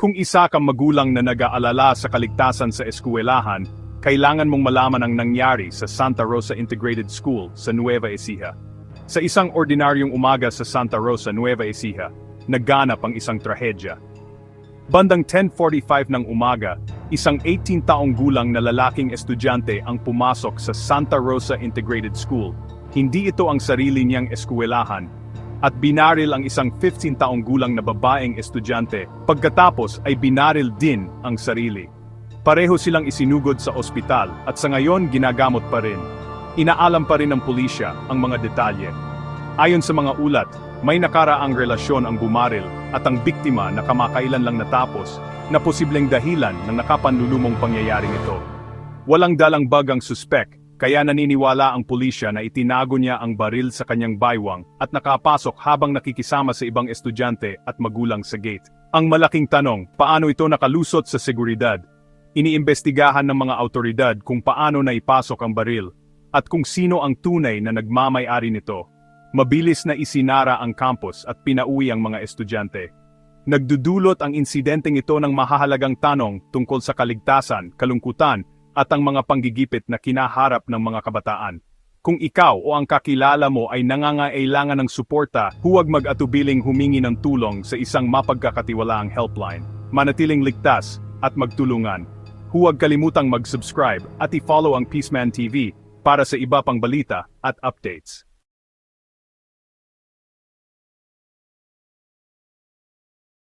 Kung isa kang magulang na nag-aalala sa kaligtasan sa eskwelahan, kailangan mong malaman ang nangyari sa Santa Rosa Integrated School sa Nueva Ecija. Sa isang ordinaryong umaga sa Santa Rosa, Nueva Ecija, nagganap ang isang trahedya. Bandang 10.45 ng umaga, isang 18 taong gulang na lalaking estudyante ang pumasok sa Santa Rosa Integrated School. Hindi ito ang sarili niyang eskwelahan, at binaril ang isang 15 taong gulang na babaeng estudyante, pagkatapos ay binaril din ang sarili. Pareho silang isinugod sa ospital at sa ngayon ginagamot pa rin. Inaalam pa rin ng pulisya ang mga detalye. Ayon sa mga ulat, may nakaraang relasyon ang bumaril at ang biktima na kamakailan lang natapos na posibleng dahilan ng nakapanlulumong pangyayaring ito. Walang dalang bag ang suspek, kaya naniniwala ang pulisya na itinago niya ang baril sa kanyang baywang at nakapasok habang nakikisama sa ibang estudyante at magulang sa gate. Ang malaking tanong, paano ito nakalusot sa seguridad? Iniimbestigahan ng mga autoridad kung paano naipasok ang baril at kung sino ang tunay na nagmamay-ari nito. Mabilis na isinara ang campus at pinauwi ang mga estudyante. Nagdudulot ang insidenteng ito ng mahahalagang tanong tungkol sa kaligtasan, kalungkutan, at ang mga panggigipit na kinaharap ng mga kabataan. Kung ikaw o ang kakilala mo ay nangangailangan ng suporta, huwag mag-atubiling humingi ng tulong sa isang mapagkakatiwalaang helpline. Manatiling ligtas at magtulungan. Huwag kalimutang mag-subscribe at i-follow ang Peaceman TV para sa iba pang balita at updates.